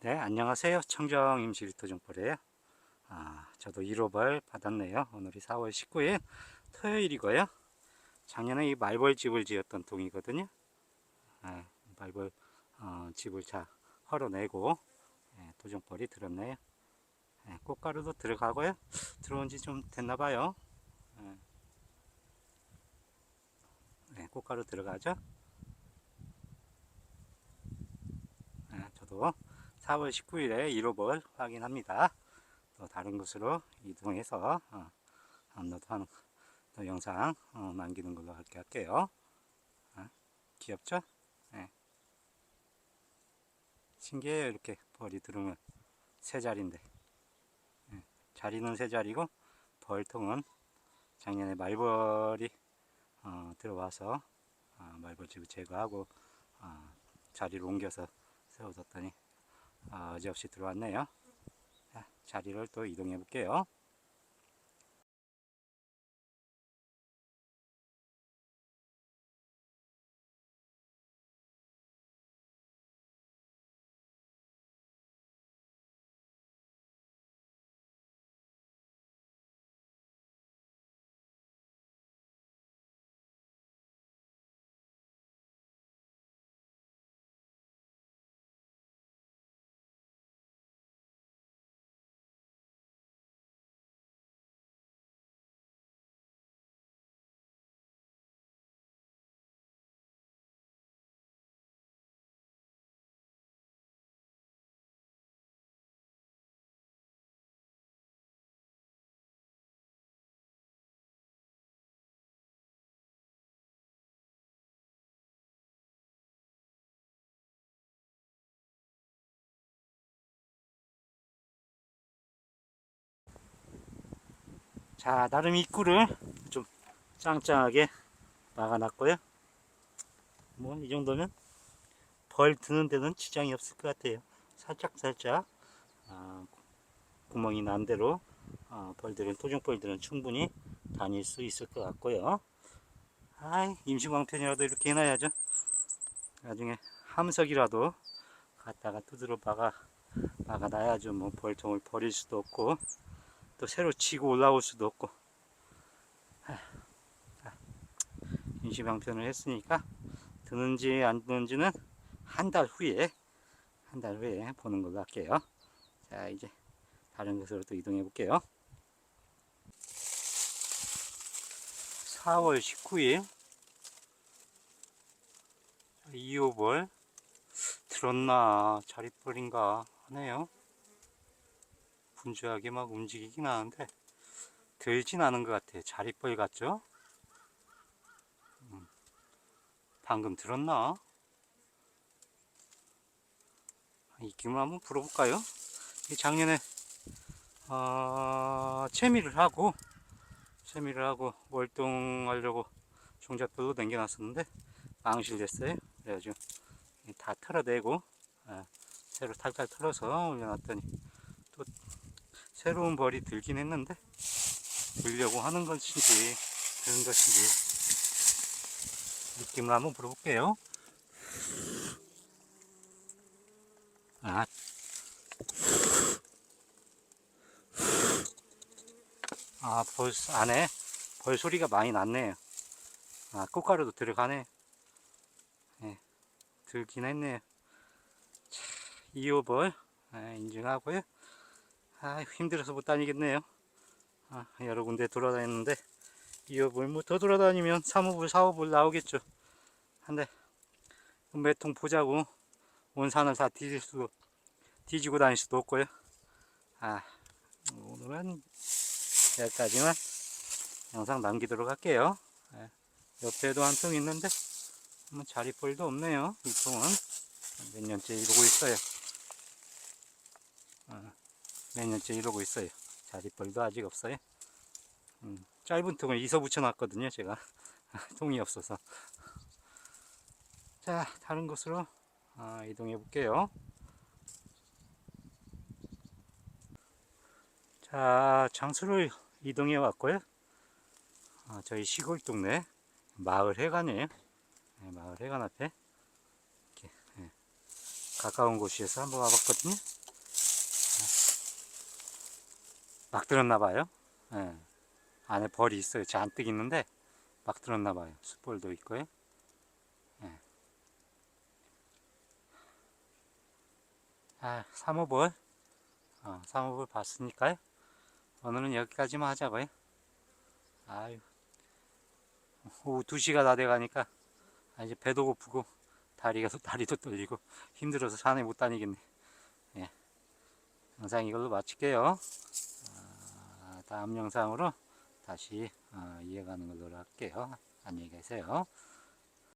네, 안녕하세요. 청정 임시 토종벌이에요. 아, 저도 1호벌 받았네요. 오늘이 4월 19일 토요일이고요. 작년에 이 말벌집을 지었던 동이거든요. 아, 말벌 어, 집을 잘 헐어내고 예, 토종벌이 들었네요. 예, 꽃가루도 들어가고요. 들어온 지 좀 됐나 봐요. 예. 예, 꽃가루 들어가죠. 예, 저도 4월 19일에 1호벌 확인합니다. 또 다른 곳으로 이동해서 어, 업로드하는 또 영상 어, 남기는 걸로 할게 할게요. 어, 귀엽죠? 네. 신기해요 이렇게 벌이 들으면 세 자리인데 네. 자리는 세 자리고 벌통은 작년에 말벌이 어, 들어와서 어, 말벌집을 제거하고 어, 자리를 옮겨서 세워뒀더니 어, 어지없이 들어왔네요. 자, 자리를 또 이동해 볼게요. 자, 나름 입구를 좀 짱짱하게 막아놨고요. 뭐, 이 정도면 벌 드는 데는 지장이 없을 것 같아요. 살짝, 살짝, 아, 구멍이 난 대로, 아, 벌들은, 토종벌들은 충분히 다닐 수 있을 것 같고요. 아이, 임시광편이라도 이렇게 해놔야죠. 나중에 함석이라도 갖다가 두드러 박아, 막아놔야죠. 뭐, 벌통을 버릴 수도 없고, 또 새로 치고 올라올 수도 없고. 임시방편을 했으니까 드는지 안 드는지는 한 달 후에 한 달 후에 보는 걸로 할게요. 자 이제 다른 곳으로 또 이동해 볼게요. 4월 19일. 2호벌 들었나? 자릿벌인가? 하네요 분주하게 막 움직이긴 하는데 들진 않은 것 같아요. 자리벌 같죠? 음, 방금 들었나? 입김을 한번 불어볼까요? 작년에 어, 채미를 하고 채미를 하고 월동하려고 종잣돌로 남겨놨었는데 망실됐어요. 그래가지고 다 털어내고 예, 새로 탈탈 털어서 올려놨더니 또 새로운 벌이 들긴 했는데 들려고 하는 것인지 그런 것인지 느낌을 한번 불어볼게요 아, 아, 벌 안에 벌 소리가 많이 났네요. 아, 꽃가루도 들어가네. 네, 들긴 했네요. 자, 2호벌 아, 인증하고요. 아, 힘들어서 못 다니겠네요. 아, 여러 군데 돌아다녔는데 2호불 뭐더 돌아다니면 3호불, 4호불 나오겠죠. 한데 몇 통 보자고 온 산을 다 뒤질 수도 뒤지고 다닐 수도 없고요. 아, 오늘은 여기까지만 영상 남기도록 할게요. 예, 옆에도 한 통 있는데 뭐 자리볼도 없네요. 이 통은 몇 년째 이러고 있어요. 어, 몇 년째 이러고 있어요. 자리벌도 아직 없어요. 음, 짧은 통을 이서 붙여놨거든요. 제가 통이 없어서. 자, 다른 곳으로 아, 이동해 볼게요. 자, 장소를 이동해 왔고요. 아, 저희 시골 동네 마을 해관이에요. 네, 마을 해관 앞에 이렇게 예, 가까운 곳에서 한번 와봤거든요. 막 들었나 봐요. 예. 안에 벌이 있어요. 잔뜩 있는데 막 들었나 봐요. 숯벌도 있고요. 예. 아, 3호벌. 어, 3호벌 봤으니까요. 오늘은 여기까지만 하자고요. 아유. 오후 2시가 다 돼가니까 아, 이제 배도 고프고 다리가 다리도 떨리고 힘들어서 산에 못 다니겠네. 예. 영상 이걸로 마칠게요. 아, 다음 영상으로 다시 어, 이어가는 걸로 할게요. 안녕히 계세요.